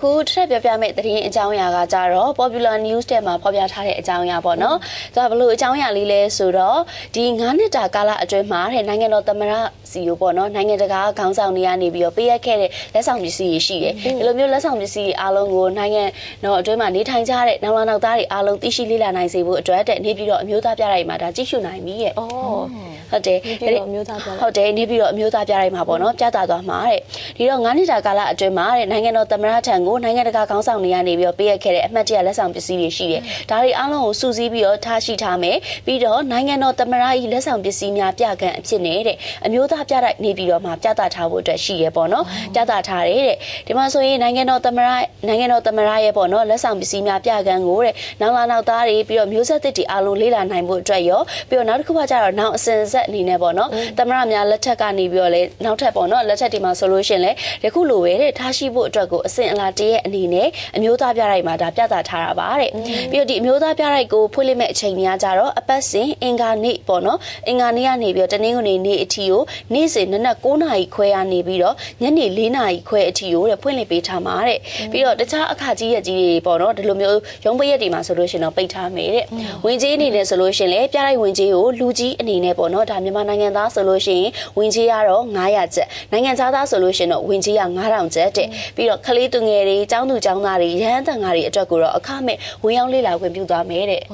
အခုတစ်ထပ်ပြောပြမယ့်သတင်းအကြောင်းအရာကကြတော့ Popular News တဲ့မှာဖော်ပြထားတဲ့အကြောင်းအရာပေါ့နော်။ဒါဘလို့အကြောင်းအရာလေးလဲဆိုတော့ဒီ9နှစ်တာကာလအတွင်းမှာတဲ့နိုင်ငံတော်သမ္မတစီကိုပေါ့နော်နိုင်ငံတကာခေါင်းဆောင်တွေကနေပြီးတော့ပေးရခဲ့တဲ့လက်ဆောင်ပစ္စည်းတွေရှိတယ်။ဒီလိုမျိုးလက်ဆောင်ပစ္စည်းတွေအားလုံးကိုနိုင်ငံတော်အတွင်းမှာနေထိုင်ကြတဲ့နောက်လာနောက်သားတွေအားလုံးသိရှိလေ့လာနိုင်စေဖို့အတွက်တဲ့နေပြီးတော့အမျိုးသားပြတိုင်းမှာဒါကြည့်ရှုနိုင်ပြီရဲ့။အော်ဟုတ်တယ်နေပြည်တော်အမျိုးသားပြတိုက်ဟုတ်တယ်နေပြီးတော့အမျိုးသားပြတိုင်းမှာပေါ့နော်ပြသသွားမှာတဲ့ဒီတော့9နှစ်တာကာလအတွင်းမှာတဲ့နိုင်ငံတော်သမ္မတထံကိုနိုင်ငံတကာခေါင်းဆောင်တွေကနေပြီးတော့ပေးရခဲ့တဲ့အမှတ်တရလက်ဆောင်ပစ္စည်းတွေရှိတယ်ဒါတွေအားလုံးကိုစုစည်းပြီးတော့ထားရှိထားမယ်ပြီးတော့နိုင်ငံတော်သမ္မတ၏လက်ဆောင်ပစ္စည်းများပြကံအဖြစ်နဲ့တဲ့အမျိုးသားပြတိုက်နေပြီးတော့မှပြသထားဖို့အတွက်ရှိရပေါ့နော်ပြသထားတယ်တဲ့ဒီမှာဆိုရင်နိုင်ငံတော်သမ္မတနိုင်ငံတော်သမ္မတရဲ့ပေါ့နော်လက်ဆောင်ပစ္စည်းများပြကံကိုတဲ့နောက်လာနောက်သားတွေပြီးတော့မျိုးဆက်သစ်တွေအားလုံးလေ့လာနိုင်ဖို့အတွက်ရောပြီးတော့နောက်တစ်ခုကကြတော့နောက်အစဉ်ဆက်အနေနဲ့ပေါ့နော်သမ္မတများလက်ထက်ကနေပြီးတော့လေနောက်ထပ်ပေါ့နော်လက်ထက်ဒီမှာဆိုလို့ရှိရင်လေဒီခုလိုပဲတဲ့ထားရှိဖို့အတွက်ကိုအစဉ်အလာတရဲ့အနေနဲ့အမျိုးသားပြတိုက်မှာဒါပြသထားတာပါတဲ့ပြီးတော့ဒီအမျိုးသားပြတိုက်ကိုဖွင့်လှစ်မဲ့အချိန်များကြတော့အပတ်စဉ်အင်္ဂါနေ့ပေါ့နော်အင်္ဂါနေ့ကနေပြီးတော့တနင်္ဂနွေနေ့အထိကိုနေ့စဉ်နနက်9နာရီခွဲကနေပြီးတော့ညနေ4နာရီခွဲအထိကိုတဲ့ဖွင့်လှစ်ပေးထားမှာတဲ့ပြီးတော့တခြားအခါကြီးရက်ကြီးတွေပေါ့နော်ဒီလိုမျိုးရုံးပရက်တွေမှာဆိုလို့ရှိရင်တော့ပိတ်ထားမယ်တဲ့ဝင်ကြီးအနေနဲ့ဆိုလို့ရှိရင်လေပြတိုက်ဝင်ကြီးကိုလူကြီးအနေနဲ့ပေါ့နော်ဒါမြန်မာနိုင်ငံသားဆိုလို့ရှိရင်ဝင်ကြီးကတော့900ကျပ်နိုင်ငံခြားသားဆိုလို့ရှိရင်တော့ဝင်ကြီးက9000ကျပ်တဲ့ပြီးတော့ကလေးသူငယ်ယ်တွေကျောင်းသူကျောင်းသားတွေရဟန်းတန်ဃာတွေအတွက်ကိုတော့အခမဲ့ဝင်ရောက်လေ့လာခွင့်ပြုသွားမယ်တဲ့။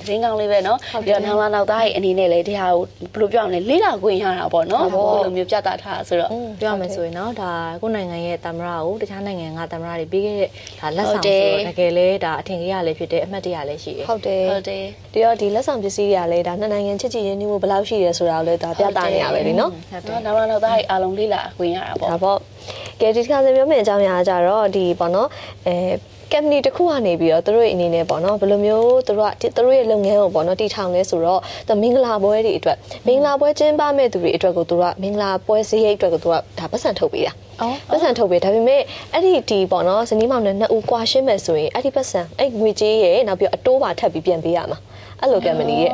သတင်းကောင်းလေးပဲနော်။ပြီးတော့နောက်လာနောက်သားရဲ့အနေနဲ့လည်းဒီဟာကိုဘယ်လိုပြောရမလဲလေ့လာခွင့်ရတာပေါ့နော်။ဘယ်လိုမျိုးပြသထားဆိုတော့ပြောရမယ်ဆိုရင်နော်ဒါကိုနိုင်ငံရဲ့သမ္မတကိုတခြားနိုင်ငံကသမ္မတတွေပြီးခဲ့တဲ့ဒါလက်ဆောင်ဆိုတော့တကယ်လဲဒါအထင်ကြီးရလည်းဖြစ်တယ်အမှတ်တရလည်းရှိတယ်။ဟုတ်တယ်။ဟုတ်တယ်။ဒီတော့ဒီလက်ဆောင်ပစ္စည်းတွေကလည်းဒါနှစ်နိုင်ငံချစ်ချစ်ရင်းနှီးမှုဘယ်လောက်ရှိတယ်ဆိုတာကိုလည်းဒါပြသနေရပဲလीနော်။ဟုတ်တယ်။နောက်လာနောက်သားရဲ့အားလုံးလေ့လာခွင့်ရတာပေါ့။ဒါပေါ့။ ကဲဒီတစ်ခါစပြောမယ့်အကြောင်းအရာကကြတော့ဒီပေါ့နော်အဲကမ်ပဏီတစ်ခုကနေပြီးတော့သူတို့ရဲ့အနေနဲ့ပေါ့နော်ဘယ်လိုမျိုးသူတို့ကသူတို့ရဲ့လုပ်ငန်းကိုပေါ့နော်တည်ထောင်လဲဆိုတော့သူမင်္ဂလာပွဲတွေအတွက်မင်္ဂလာပွဲကျင်းပမဲ့သူတွေအတွက်ကိုသူတို့ကမင်္ဂလာပွဲစရိတ်အတွက်ကိုသူကဒါပတ်စံထုတ်ပေးတာအော်ပတ်စံထုတ်ပေးဒါပေမဲ့အဲ့ဒီဒီပေါ့နော်ဇနီးမောင်နဲ့နှစ်ဦးကွာရှင်းမဲ့ဆိုရင်အဲ့ဒီပတ်စံအဲ့ငွေကြေးရဲ့နောက်ပြီးတော့အတိုးပါထပ်ပြီးပြန်ပေးရမှာအဲ့လိုကမ်ပဏီရဲ့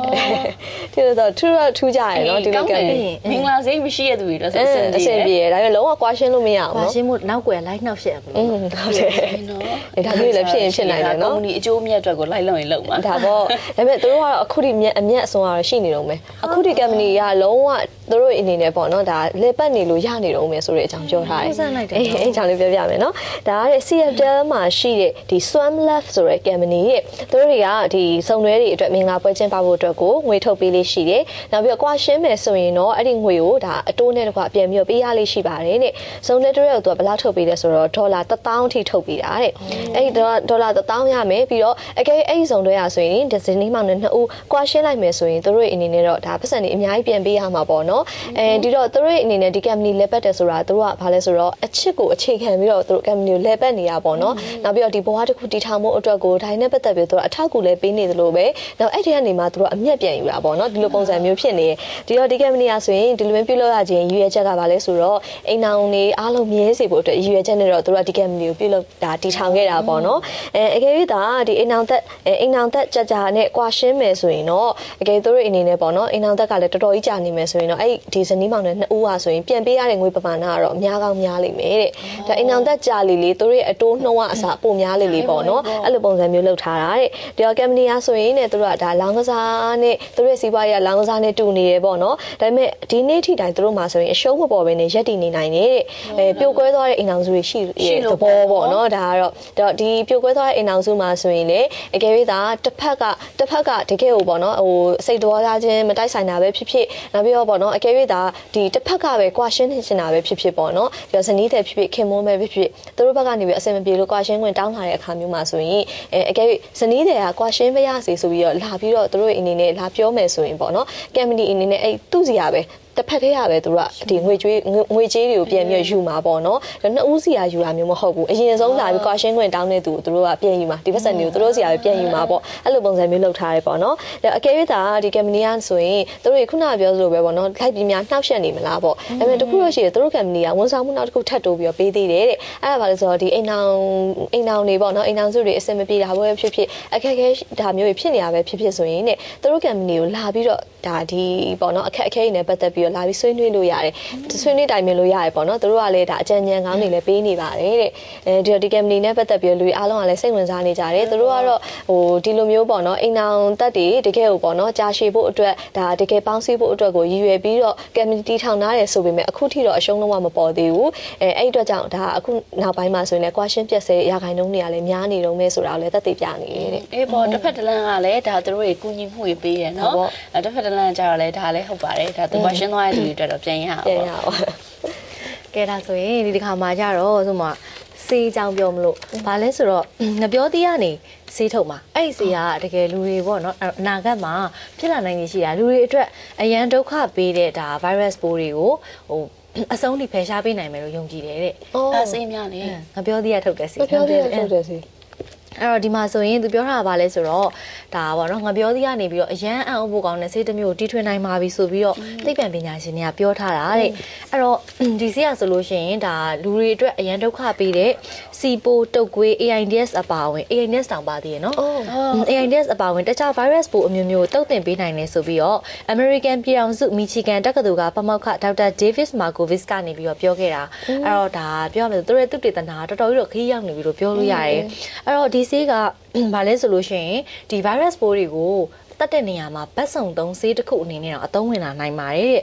ဒီလိုတော့ထူတော့ထူကြရယ်နော်ဒီလိုကမ်ပဏီမင်္ဂလာစိတ်မရှိရသူတွေတော့အအဆင်အဆင်ပြေပြေရဒါပေမဲ့လုံးဝကွာရှင်းလို့မရအောင်။ဘာနော်ရှင်းမို့နောက်ကွယ်လိုက်နှောက်ရှက်ဘူးอืလို့มဟုတ်တယ်နော်အဲဒါမျိုးလည်းဖြစ်ရင်ဖြစ်နိုင်တယ်နော်ကုမ္ပဏီအကျိုးမြတ်အတွက်ကိုလိုက်လုံရင်လုံမှာဒါပေါ့ဒါပေမဲ့သူတို့ကတော့အခုဒီမြက်အမျက်အစွန်ကတော့ရှိနေတော့မယ်အခုဒီကမ်ပဏီကလုံးဝ သူတို့အနေနဲ့ပေါ့နော်ဒါလေပတ်နေလို့ရနေတော့မယ်ဆိုတဲ့အကြောင်းပြောထားတယ်ဟုတ်ဆန်းလိုက်တယ်အေးအဲ့အကြောင်းလေးပြောပြမယ်နော်ဒါကတဲ့ Seattle မှာရှိတဲ့ဒီ Swam Left ဆိုတဲ့ကမ်ပဏီရဲ့သူတို့တွေကဒီစုံတွဲတွေအတွက်မင်္ဂလာပွဲကျင်းပဖို့အတွက်ကိုငွေထုတ်ပေးလေးရှိတယ်နောက်ပြီးတော့ကွာရှင်းမယ်ဆိုရင်တော့အဲ့ဒီငွေကိုဒါအတိုးနဲ့တကွပြန်ပြီးတော့ပေးရလေးရှိပါတယ်တဲ့စုံတွဲတစ်ရက်ကိုသူကဘယ်လောက်ထုတ်ပေးလဲဆိုတော့ဒေါ်လာ1000အထိထုတ်ပေးတာတဲ့အဲ့ဒီဒေါ်လာ1000ရမယ်ပြီးတော့အကယ်အဲ့ဒီစုံတွဲရဆိုရင်ဒီဇနီးမောင်နဲ့နှစ်ဦးကွာရှင်းလိုက်မယ်ဆိုရင်သူတို့ရဲ့အနေနဲ့တော့ဒါပတ်စံတွေအများကြီးပြန်ပေးရမှာပေါ့နော်အဲဒီတော့သူတို့ရဲ့အနေနဲ့ဒီ company လဲပတ်တယ်ဆိုတာသူတို့ကဘာလဲဆိုတော့အချစ်ကိုအခြေခံပြီးတော့သူတို့ company ကိုလဲပတ်နေရပေါ့နော်နောက်ပြီးတော့ဒီဘဝတစ်ခုတည်ထောင်မှုအတွက်ကိုဒါနဲ့ပတ်သက်ပြီးသူတို့အထောက်အကူလဲပေးနေသလိုပဲနောက်အဲ့ဒီကနေမှသူတို့အမျက်ပြန်ယူတာပေါ့နော်ဒီလိုပုံစံမျိုးဖြစ်နေဒီတော့ဒီ company ကဆိုရင်ဒီလိုမျိုးပြုလုပ်ရခြင်းရည်ရွယ်ချက်ကဘာလဲဆိုတော့အိမ်အောင်နေအားလုံးမြဲစေဖို့အတွက်ရည်ရွယ်ချက်နဲ့တော့သူတို့ကဒီ company ကိုပြုလုပ်ဒါတည်ထောင်ခဲ့တာပေါ့နော်အဲအကယ်၍ဒါဒီအိမ်အောင်သက်အိမ်အောင်သက်ကြကြနဲ့ကွာရှင်းမယ်ဆိုရင်တော့အကယ်သူတို့အနေနဲ့ပေါ့နော်အိမ်အောင်သက်ကလည်းတော်တော်ကြီးကြာနေမယ်ဆိုရင်တော့အဲ့ဒီဇနီးမောင်နဲ့နှစ်ဦးဟာဆိုရင်ပြန်ပေးရတဲ့ငွေပမာဏကတော့အများကောင်းများလိမ့်မယ်တဲ့ဒါအိမ်အောင်သက်ကြာလေလေသူတို့ရဲ့အတိုးနှုံးကအစားပိုများလေလေပေါ့နော်အဲ့လိုပုံစံမျိုးလုပ်ထားတာတဲ့ဒီတော့ကမ်ပဏီကဆိုရင်ねသူတို့ကဒါလောင်းကစားနဲ့သူတို့ရဲ့စီးပွားရေးကလောင်းကစားနဲ့တူနေရပေါ့နော်ဒါပေမဲ့ဒီနေ့ထိတိုင်သူတို့မှာဆိုရင်အရှုံးမပေါ်ဘဲနဲ့ရက်တည်နေနိုင်တယ်တဲ့အဲပြိုကွဲသွားတဲ့အိမ်အောင်စုတွေရှိရဲ့သဘောပေါ့နော်ဒါကတော့တော့ဒီပြိုကွဲသွားတဲ့အိမ်အောင်စုမှာဆိုရင်လေအကယ်၍သာတစ်ဖက်ကတစ်ဖက်ကတကယ်ကိုပေါ့နော်ဟိုစိတ်တော်သားချင်းမတိုက်ဆိုင်တာပဲဖြစ်ဖြစ်နောက်ပြီးတော့ပေါ့နော်အကယ်၍သာဒီတစ်ဖက်ကပဲကွာရှင်းနေချင်တာပဲဖြစ်ဖြစ်ပေါ့နော်ပြီးတော့ဇနီးတဲ့ဖြစ်ဖြစ်ခင်မုန်းပဲဖြစ်ဖြစ်သူတို့ဘက်ကနေပြီးအဆင်မပြေလို့ကွာရှင်းခွင့်တောင်းလာတဲ့အခါမျိုးမှာဆိုရင်အဲအကယ်၍ဇနီးတဲ့ကကွာရှင်းမရစေဆိုပြီးတော့လာပြီးတော့သူတို့အနေနဲ့လာပြောမယ်ဆိုရင်ပေါ့နော်ကမ်ပဏီအနေနဲ့အဲ့သူ့စီရပဲတစ်ဖက်တည်းရပဲသူတို့ကဒီငွေကြွေးငွေကြေးတွေကိုပြန်ပြီးယူမှာပေါ့နော်ဒါနှစ်ဦးစီရယူတာမျိုးမဟုတ်ဘူးအရင်ဆုံးလာပြီးကွာရှင်းခွင့်တောင်းတဲ့သူကိုသူတို့ကပြန်ယူမှာဒီပတ်စံတွေကိုသူတို့စီရပဲပြန်ယူမှာပေါ့အဲ့လိုပုံစံမျိုးလုပ်ထားတယ်ပေါ့နော်ဒါအကယ်၍သာဒီကမ်ပဏီကဆိုရင်သူတို့ခုနကပြောသလိုပဲပေါ့နော်လိုက်ပြီးများနှောက်ယှက်နေမလားပေါ့ဒါပေမဲ့တခုတော့ရှိတယ်သူတို့ကမ်ပဏီကဝန်ဆောင်မှုနောက်တစ်ခုထပ်တိုးပြီးတော့ပေးသေးတယ်တဲ့အဲ့ဒါဘာလဲဆိုတော့ဒီအိမ်အောင်အိမ်အောင်တွေပေါ့နော်အိမ်အောင်စုတွေအဆင်မပြေတာပဲဖြစ်ဖြစ်အခက်အခဲဒါမျိုးတွေဖြစ်နေတာပဲဖြစ်ဖြစ်ဆိုရင်တဲ့သူတို့ကမ်ပဏီကိုလာပြီးတော့ဒါဒီပေါ့နော်အခက်အခဲတွေနဲ့ပတ်သက်ပြီးတော့လာပြီးဆွေးနွေးလို့ရတယ်ဆွေးနွေးတိုင်ပင်လို့ရတယ်ပေါ့နော်သူတို့ကလည်းဒါအကြံဉာဏ်ကောင်းတွေလည်းပေးနေပါတယ်တဲ့အဲဒီတော့ဒီ company နဲ့ပတ်သက်ပြီးတော့လူတွေအားလုံးကလည်းစိတ်ဝင်စားနေကြတယ်သူတို့ကတော့ဟိုဒီလိုမျိုးပေါ့နော်အိမ်အောင်တက်တွေတကယ်ကိုပေါ့နော်ကြာရှည်ဖို့အတွက်ဒါတကယ်ပေါင်းစည်းဖို့အတွက်ကိုရည်ရွယ်ပြီးတော့ community ထောင်ထားတယ်ဆိုပေမဲ့အခုထိတော့အရှုံးလုံးဝမပေါ်သေးဘူးအဲအဲ့အတွက်ကြောင့်ဒါအခုနောက်ပိုင်းမှာဆိုရင်လည်း question ပြက်စဲရာခိုင်နှုန်းတွေကလည်းများနေတော့မဲဆိုတာကိုလည်းသက်သေပြနေတယ်တဲ့အေးပေါ့တစ်ဖက်တစ်လမ်းကလည်းဒါသူတို့တွေကူညီမှုတွေပေးရဟုတ်နော်ပေါ့အဲတစ်ဖက်တစ်လမ်းကျတော့လည်းဒါလည်းဟုတ်ပါတယ်ဒါသူကရှင်းသွားတဲ့သူတွေအတွက်တော့ပြန်ရအောင်ပြန်ပေါ့ရအောင်ကဲဒါဆိုရင်ဒီတစ်ခါမှာကြတော့ဆိုမှစေးကြောင်ပြောမလို့ဘာလဲဆိုတော့ငပြောသေးကနေစေးထုတ်မှာအဲ့ဒီစေးကတကယ်လူတွေပေါ့နော်အနာဂတ်မှာဖြစ်လာနိုင်နေရှိတာလူတွေအတွက်အရန်ဒုက္ခပေးတဲ့ဒါ virus ပိုးတွေကိုဟိုအဆုံးထိဖယ်ရှားပေးနိုင်မယ်လို့ယုံကြည်တယ်တဲ့အော်အဲစိတ်များလေငပြောသေးရထုတ်တဲ့စေးမပြောသေးဘူးဟုတ်တယ်စီ အဲ့တော့ဒီမှာဆိုရင်သူပြောတာကဘာလဲဆိုတော့ဒါပါတော့ငပြောသီးကနေပြီးတော့အရန်အံ့ဩဖို့ကောင်းတဲ့ဆေးတစ်မျိုးကိုတီထွင်နိုင်ပါပြီဆိုပြီးတော့သိပ္ပံပညာရှင်တွေကပြောထားတာတဲ့အဲ့တော့ဒီဆေးရဆိုလို့ရှိရင်ဒါလူတွေအတွက်အရန်ဒုက္ခပေးတဲ့စီပိုတုတ်ကွေး AIDS အပါအဝင် AIDS တောင်ပါသေးရနော်အော် AIDS အပါအဝင်တခြား virus ပိုးအမျိုးမျိုးတုတ်တင်ပေးနိုင်တယ်ဆိုပြီးတော့ American ပြည်ထောင်စု Michigan တက္ကသိုလ်ကပမောက္ခဒေါက်တာ Davis Markovis ကနေပြီးတော့ပြောခဲ့တာအဲ့တော့ဒါပြောရမယ်ဆိုသူတို့ရဲ့သုတေသနကတော်တော်ကြီးတော့ခရီးရောက်နေပြီလို့ပြောလို့ရတယ်အဲ့တော့ဒီဆေးကဘာလဲဆိုလို့ရှိရင်ဒီ virus ပိုးတွေကို တတ်တဲ့နေရာမှာဘတ်စုံသုံးဆေးတစ်ခုအနေနဲ့တော့အသုံးဝင်လာနိုင်ပါတယ်တဲ့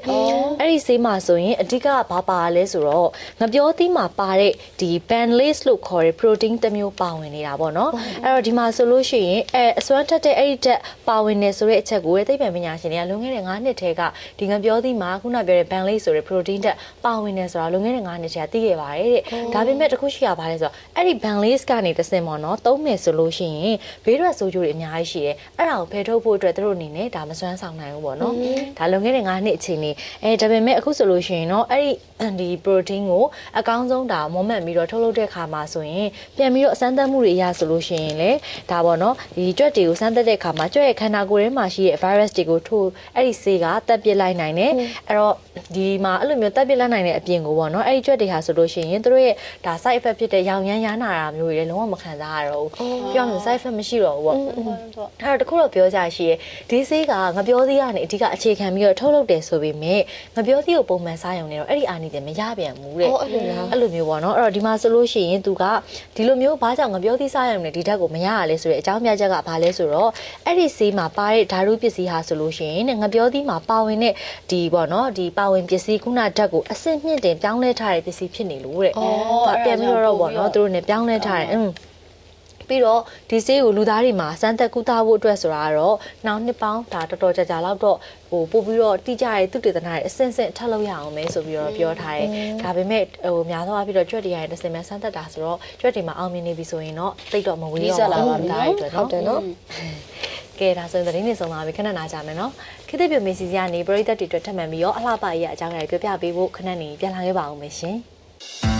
။အဲ့ဒီဆေးမှာဆိုရင်အဓိကဘာပါလဲဆိုတော့ငပြောသီးမှာပါတဲ့ဒီ banlase လို့ခေါ်တဲ့ protein တစ်မျိုးပါဝင်နေတာပေါ့နော်။အဲ့တော့ဒီမှာဆိုလို့ရှိရင်အဲအစွမ်းထက်တဲ့အဲ့ဒီတက်ပါဝင်နေဆိုတဲ့အချက်ကိုသိပ္ပံပညာရှင်တွေကလွန်ခဲ့တဲ့9နှစ်ထဲကဒီငပြောသီးမှာခုနပြောတဲ့ banlase ဆိုတဲ့ protein တက်ပါဝင်နေဆိုတာလွန်ခဲ့တဲ့9နှစ်ထဲကသိခဲ့ပါတယ်တဲ့။ဒါပေမဲ့တစ်ခုရှိရပါလဲဆိုတော့အဲ့ဒီ banlase ကနေတစ်စင်ပေါ့နော်သုံးမယ်ဆိုလို့ရှိရင်ဘေးထွက်ဆိုးကျိုးတွေအများကြီးရှိတယ်။အဲ့ဒါကိုဖယ်ထုတ်ဖို့အတွက်သူတို့အနေနဲ့ဒါမစွမ်းဆောင်နိုင်ဘူးပေါ့နော်။ဒါလွန်ခဲ့တဲ့9နှစ်အချိန်နေအဲဒါပေမဲ့အခုဆိုလို့ရှိရင်တော့အဲ့ဒီ ဒီ protein ကိုအကောင်းဆုံးဒါမွမ်းမံပြီးတော့ထုတ်လုပ်တဲ့ခါမှာဆိုရင်ပြန်ပြီးတော့အစမ်းသတ်မှုတွေအရဆိုလို့ရှိရင်လေဒါပေါ့နော်ဒီကြွက်တွေကိုစမ်းသတ်တဲ့ခါမှာကြွက်ရဲ့ခန္ဓာကိုယ်ထဲမှာရှိတဲ့ virus တွေကိုထိုးအဲ့ဒီဆေးကတက်ပစ်လိုက်နိုင်တယ်အဲ့တော့ဒီမှာအဲ့လိုမျိုးတက်ပစ်လိုက်နိုင်တဲ့အပြင်ကိုပေါ့နော်အဲ့ဒီကြွက်တွေဟာဆိုလို့ရှိရင်သူတို့ရဲ့ဒါ side effect ဖြစ်တဲ့ရောင်ရမ်းရမ်းနာတာမျိုးတွေလည်းလုံးဝမခံစားရတော့ဘူးပြောရမယ် side effect မရှိတော့ဘူးပေါ့အဲ့တော့တခုတော့ပြောကြရှိရဲဒီဆေးကငပြောသီးကနေအဓိကအခြေခံပြီးတော့ထုတ်လုပ်တယ်ဆိုပေမဲ့ငပြောသီးကိုပုံမှန်စားရုံနဲ့တော့အဲ့ဒီအာနိသင်မရပြန်ဘူးတဲ့ အော်အဲ့လိုလား အဲ့လိုမျိုးပေါ့နော်အဲ့တော့ဒီမှာဆိုလို့ရှိရင်သူကဒီလိုမျိုးဘာကြောင့်ငပြောသီးစားရုံနဲ့ဒီဓာတ်ကိုမရရလဲဆိုတဲ့အကြောင်းပြချက်ကဘာလဲဆိုတော့အဲ့ဒီဆေးမှာပါတဲ့ဓာတုပစ္စည်းဟာဆိုလို့ရှိရင်တဲ့ငပြောသီးမှာပါဝင်တဲ့ဒီပေါ့နော်ဒီပါဝင်ပစ္စည်းခုနဓာတ်ကိုအစစ်မြင့်တင်ပြောင်းလဲထားတဲ့ပစ္စည်းဖြစ်နေလို့တဲ့ အော် ဒါပြန်ပြီးတော့ပေါ့နော်သူတို့ ਨੇ ပြောင်းလဲထားတယ်อืม ပြီးတော့ဒီဆေးကိုလူသားတွေမှာစမ်းသက်ကုသဖို့အတွက်ဆိုတာကတော့နောက်နှစ်ပေါင်းဒါတော်တော်ကြာကြာလောက်တော့ဟိုပို့ပြီးတော့တိကျတဲ့သူတေသနာတွေအစင်စင်ထပ်လို့ရအောင်မဲဆိုပြီးတော့ပြောထားတယ်။ဒါပေမဲ့ဟိုများသောအားဖြင့်တော့ကြွက်တွေရတဲ့တစ်စင်မဲ့စမ်းသက်တာဆိုတော့ကြွက်တွေမှာအောင်မြင်နေပြီဆိုရင်တော့တိတ်တော့မဝေးနီးတော့စပ်လာပါပြီဒါနော်တွေအတွက်ဟုတ်နော်တယ်နော်။ကဲဒါဆိုရင်သတင်းတွေဆုံးသွားပြီခဏနာကြမယ်နော်။ခေတ်သစ်ပြမေစီစီကနေပရိသတ်တွေအတွက်ထပ်မံပြီးတော့အလှပရေးအကြောင်းအရာတွေပြောပြပေးဖို့ခဏနေပြန်လာခဲ့ပါအောင်မယ်ရှင်။